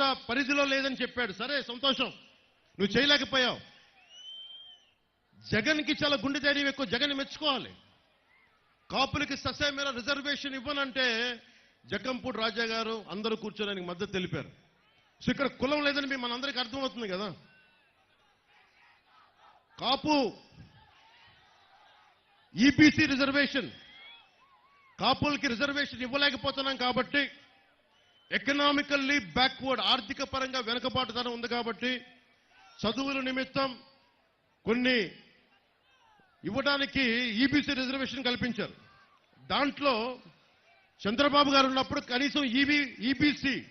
పరిధిలో లేదని చెప్పాడు. సరే సంతోషం. నువ్వు చేయలేకపోయావు. జగన్కి చాలా గుండె ధైర్యం ఎక్కువ. జగన్ మెచ్చుకోవాలి. కాపులకి ససేమేర రిజర్వేషన్ ఇవ్వనంటే జగంపూడి రాజా గారు అందరూ కూర్చోడానికి మద్దతు తెలిపారు. సో ఇక్కడ కులం లేదని మీ మనందరికీ అర్థమవుతుంది కదా? Kapu E B C reservation కాపులకి రిజర్వేషన్ ఇవ్వలేకపోతున్నాం కాబట్టి ఎకనామికల్లీ బ్యాక్వర్డ్ ఆర్థిక పరంగా వెనుకబాటుతనం ఉంది కాబట్టి చదువుల నిమిత్తం కొన్ని ఇవ్వడానికి ఈబీసీ రిజర్వేషన్ కల్పించారు. దాంట్లో చంద్రబాబు గారు ఉన్నప్పుడు కనీసం E B E B C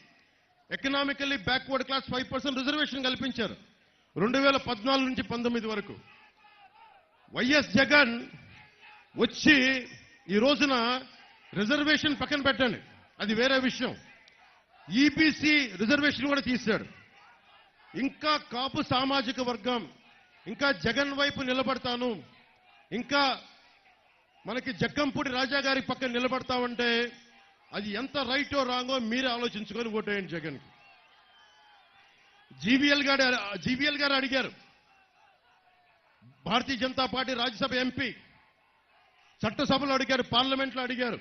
economically backward class five percent reservation కల్పించారు. రెండు వేల పద్నాలుగు నుంచి పంతొమ్మిది వరకు. వైఎస్ జగన్ వచ్చి ఈ రోజున రిజర్వేషన్ పక్కన పెట్టండి. అది వేరే విషయం. ఈబీసీ రిజర్వేషన్ కూడా తీశాడు. ఇంకా కాపు సామాజిక వర్గం ఇంకా జగన్ వైపు నిలబడతాను ఇంకా మనకి జగ్గంపూడి రాజా గారి పక్కన నిలబడతామంటే అది ఎంత రైటో రాంగో మీరే ఆలోచించుకొని ఓటేయండి జగన్ జీవీఎల్ గారు జీవీఎల్ గారు అడిగారు భారతీయ జనతా పార్టీ రాజ్యసభ ఎంపీ చట్టసభలో అడిగారు పార్లమెంట్లో అడిగారు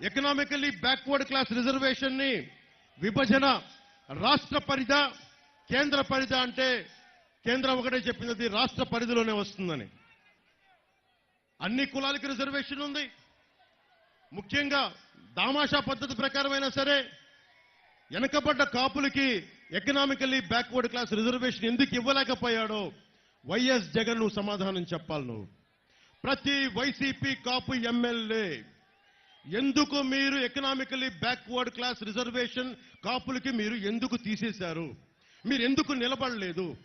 ఎకనామికల్లీ బ్యాక్వర్డ్ క్లాస్ రిజర్వేషన్ని విభజన రాష్ట్ర పరిధ కేంద్ర పరిధ అంటే కేంద్రం ఒకటే చెప్పింది రాష్ట్ర పరిధిలోనే వస్తుందని. అన్ని కులాలకి రిజర్వేషన్ ఉంది. ముఖ్యంగా దామాషా పద్ధతి ప్రకారమైనా సరే వెనకబడ్డ కాపులకి ఎకనామికల్లీ బ్యాక్వర్డ్ క్లాస్ రిజర్వేషన్ ఎందుకు ఇవ్వలేకపోయాడో వైఎస్ జగన్ నువ్వు సమాధానం చెప్పాలి నువ్వు. ప్రతి వైసీపీ కాపు ఎమ్మెల్యే ఎందుకు మీరు ఎకనామికల్లీ బ్యాక్వర్డ్ క్లాస్ రిజర్వేషన్ కాపులకి మీరు ఎందుకు తీసేశారు? మీరు ఎందుకు నిలబడలేదు?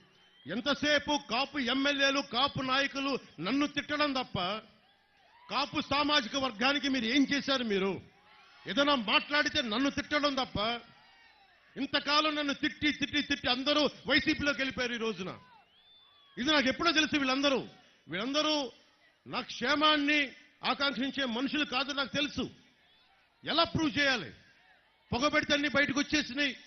ఎంతసేపు కాపు ఎమ్మెల్యేలు కాపు నాయకులు నన్ను తిట్టడం తప్ప కాపు సామాజిక వర్గానికి మీరు ఏం చేశారు మీరు? ఏదైనా మాట్లాడితే నన్ను తిట్టడం తప్ప ఇంతకాలం నన్ను తిట్టి తిట్టి తిట్టి అందరూ వైసీపీలోకి వెళ్ళిపోయారు ఈ రోజున. ఇది నాకు ఎప్పుడో తెలుసు వీళ్ళందరూ. వీళ్ళందరూ నా క్షేమాన్ని ఆకాంక్షించే మనుషులు కాదు నాకు తెలుసు. ఎలా ప్రూవ్ చేయాలి? పొగబెడితే అన్ని బయటకు వచ్చేసినాయి.